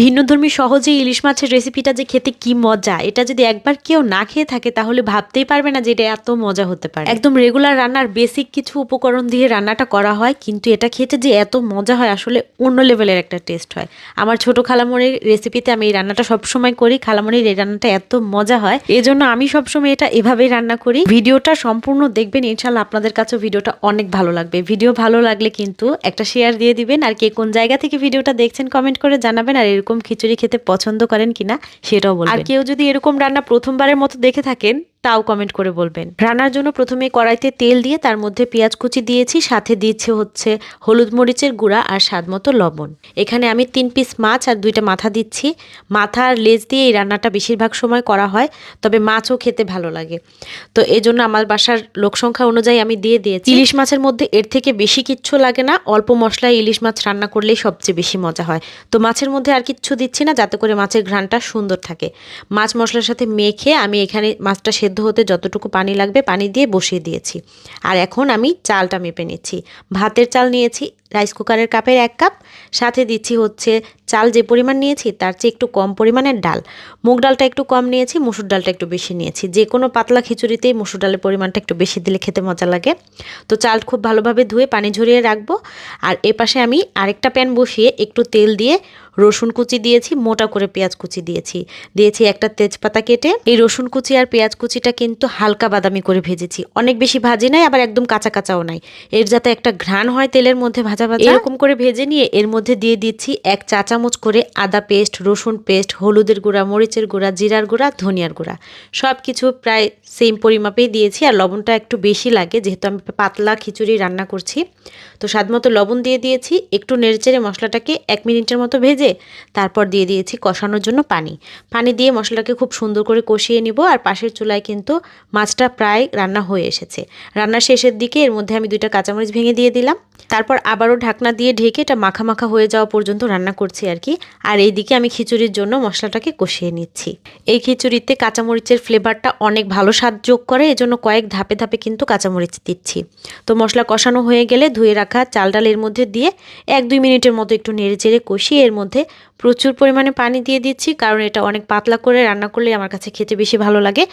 ভিন্নধর্মী সহজেই ইলিশ মাছের রেসিপিটা যে খেতে কি মজা, এটা যদি একবার কেউ না খেয়ে থাকে তাহলে ভাবতেই পারবে না যে এটা এত মজা হতে পারে। একদম রেগুলার রান্নার বেসিক কিছু উপকরণ দিয়ে রান্নাটা করা হয়, কিন্তু এটা খেতে যে এত মজা হয় আসলে অন্য লেভেলের একটা টেস্ট হয়। আমার ছোট খালামণির রেসিপিতে আমি এই রান্নাটা সবসময় করি খালামণির এই রান্নাটা এত মজা হয় এই জন্য আমি সবসময় এটা এভাবেই রান্না করি। ভিডিওটা সম্পূর্ণ দেখবেন ইনশাল্লাহ আপনাদের কাছেও ভিডিওটা অনেক ভালো লাগবে। ভিডিও ভালো লাগলে কিন্তু একটা শেয়ার দিয়ে দিবেন, আর কে কোন জায়গা থেকে ভিডিওটা দেখছেন কমেন্ট করে জানাবেন, আর এরকম খিচুড়ি খেতে পছন্দ করেন কিনা সেটাও বলবেন। আর কেউ যদি এরকম রান্না প্রথমবারের মতো দেখে থাকেন তাও কমেন্ট করে বলবেন। রান্নার জন্য প্রথমে কড়াইতে তেল দিয়ে তার মধ্যে পেঁয়াজ কুচি দিয়েছি, সাথে দিচ্ছে হচ্ছে হলুদ মরিচের গুঁড়া আর স্বাদ মতো লবণ। এখানে আমি তিন পিস মাছ আর দুইটা মাথা দিচ্ছি। মাথা আর লেজ দিয়ে এই রান্নাটা বেশিরভাগ সময় করা হয়, তবে মাছও খেতে ভালো লাগে। তো এই জন্য আমার বাসার লোক সংখ্যা অনুযায়ী আমি দিয়ে দিয়েছি। ইলিশ মাছের মধ্যে এর থেকে বেশি কিচ্ছু লাগে না, অল্প মশলায় ইলিশ মাছ রান্না করলেই সবচেয়ে বেশি মজা হয়। তো মাছের মধ্যে আর কিচ্ছু দিচ্ছি না, যাতে করে মাছের ঘ্রাণটা সুন্দর থাকে। মাছ মশলার সাথে মেখে আমি এখানে মাছটা সেদ্ধ হতে যতটুকু পানি লাগবে পানি দিয়ে বসিয়ে দিয়েছি। আর এখন আমি চালটা মেপে নিচ্ছি। ভাতের চাল নিয়েছি রাইস কুকারের কাপের এক কাপ। সাথে দিচ্ছি হচ্ছে চাল যে পরিমাণ নিয়েছি, তার চেয়ে একটু কম পরিমাণের ডাল। মুগ ডালটা একটু কম নিয়েছি, মুসুর ডালটা একটু বেশি নিয়েছি। যে কোনো পাতলা খিচুড়িতেই মুসুর ডালের পরিমাণটা একটু বেশি দিলে খেতে মজা লাগে। তো চাল খুব ভালোভাবে ধুয়ে পানি ঝরিয়ে রাখব। আর এ পাশে আমি আরেকটা প্যান বসিয়ে একটু তেল দিয়ে রসুন কুচি দিয়েছি, মোটা করে পেঁয়াজ কুচি দিয়েছি। দিয়েছি একটা তেজপাতা কেটে। এই রসুন কুচি আর পেঁয়াজ কুচিটা কিন্তু হালকা বাদামি করে ভেজেছি। অনেক বেশি ভাজি নাই, আবার একদম কাঁচা কাঁচাও নাই। এর যাতে একটা ঘ্রাণ হয় তেলের মধ্যে ভাজা ভাজা ভাজা এরকম করে ভেজে নিয়ে এর মধ্যে দিয়ে দিচ্ছি এক চা চামচ করে আদা পেস্ট, রসুন পেস্ট, হলুদের গুঁড়া, মরিচের গুঁড়া, জিরার গুঁড়া, ধনিয়ার গুঁড়া। সব কিছু প্রায় সেম পরিমাপেই দিয়েছি আর লবণটা একটু বেশি লাগে যেহেতু আমি পাতলা খিচুড়ি রান্না করছি। তো স্বাদ মতো লবণ দিয়ে দিয়েছি, একটু নেড়েচেড়ে মশলাটাকে এক মিনিটের মতো ভেজে তারপর দিয়ে দিয়েছি কষানোর জন্য পানি। পানি দিয়ে মশলাটাকে খুব সুন্দর করে কষিয়ে নিব আর পাশের চুলায় কিন্তু মাছটা প্রায় রান্না হয়ে এসেছে। রান্নার শেষের দিকে এর মধ্যে আমি দুইটা কাঁচামরিচ ভেঙে দিয়ে দিলাম। তারপর আবারও ঢাকনা দিয়ে ঢেকে এটা মাখা মাখা হয়ে যাওয়া পর্যন্ত রান্না করছি আর কি। আর এইদিকে আমি খিচুড়ির জন্য মশলাটাকে কষিয়ে নিচ্ছি। এই খিচুড়িতে কাঁচামরিচের ফ্লেভারটা অনেক ভালো স্বাদ যোগ করে, এজন্য কয়েক ধাপে ধাপে কিন্তু কাঁচামরিচ দিচ্ছি। তো মশলা কষানো হয়ে গেলে ধুয়ে রাখা চাল ডাল এর মধ্যে দিয়ে এক দুই মিনিটের মতো একটু নেড়ে চেড়ে কষিয়ে এর মধ্যে প্রচুর পরিমাণে পানি দিয়ে দিচ্ছি, কারণ এটা অনেক পাতলা করে রান্না করলে আমার কাছে খেতে বেশি ভালো লাগে।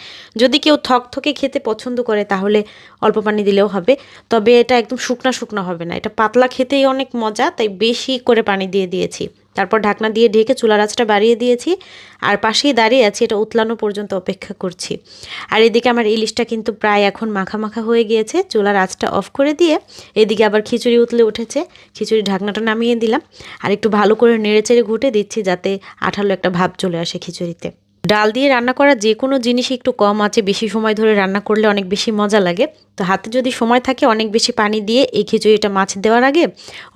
যদি কেউ থকথকে খেতে পছন্দ করে তাহলে অল্প পানি দিলেও হবে, তবে এটা একদম শুকনা শুকনা হবে না, এটা পাতলা খেতেই অনেক মজা, তাই বেশি করে পানি দিয়ে দিয়েছি। তারপর ঢাকনা দিয়ে ঢেকে চুলার আঁচটা বাড়িয়ে দিয়েছি আর পাশেই দাঁড়িয়ে আছি, এটা উতলানো পর্যন্ত অপেক্ষা করছি। আর এদিকে আমার ইলিশটা কিন্তু প্রায় এখন মাখা মাখা হয়ে গিয়েছে, চুলার আঁচটা অফ করে দিয়ে এদিকে আবার খিচুড়ি উতলে উঠেছে। খিচুড়ি ঢাকনাটা নামিয়ে দিলাম আর একটু ভালো করে নেড়েচেড়ে ঘুটে দিচ্ছি যাতে আঠালো একটা ভাব চলে আসে খিচুড়িতে। ডাল দিয়ে রান্না করা যে কোনো জিনিস একটু কম আছে, বেশি সময় ধরে রান্না করলে অনেক বেশি মজা লাগে। তো হাতে যদি সময় থাকে অনেক বেশি পানি দিয়ে এই খিচুড়িটা মাছ দেওয়ার আগে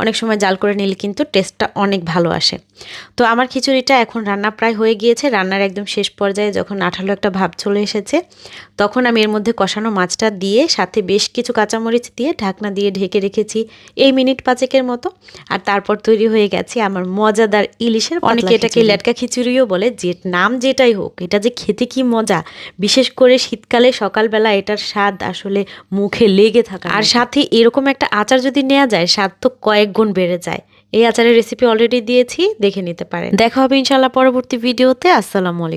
অনেক সময় জাল করে নিলে কিন্তু টেস্টটা অনেক ভালো আসে। তো আমার খিচুড়িটা এখন রান্না প্রায় হয়ে গিয়েছে। রান্নার একদম শেষ পর্যায়ে যখন আঠালো একটা ভাব চলে এসেছে তখন আমি এর মধ্যে কষানো মাছটা দিয়ে সাথে বেশ কিছু কাঁচামরিচ দিয়ে ঢাকনা দিয়ে ঢেকে রেখেছি এই মিনিট পাঁচেকের মতো। আর তারপর তৈরি হয়ে গেছে আমার মজাদার ইলিশের অনেকে এটাকে লেটকা খিচুড়িও বলে যে নাম যেটাই হোক এটা যে খেতে কি মজা বিশেষ করে শীতকালে সকালবেলা এটার স্বাদ আসলে মুখে লেগে থাকা আর সাথে এরকম একটা আচার যদি নেওয়া যায় স্বাদ তো কয়েক গুণ বেড়ে যায়। এই আচারের রেসিপি অলরেডি দিয়েছি, দেখে নিতে পারেন। দেখা হবে ইনশাল্লাহ পরবর্তী ভিডিওতে আসসালামু আলাইকুম।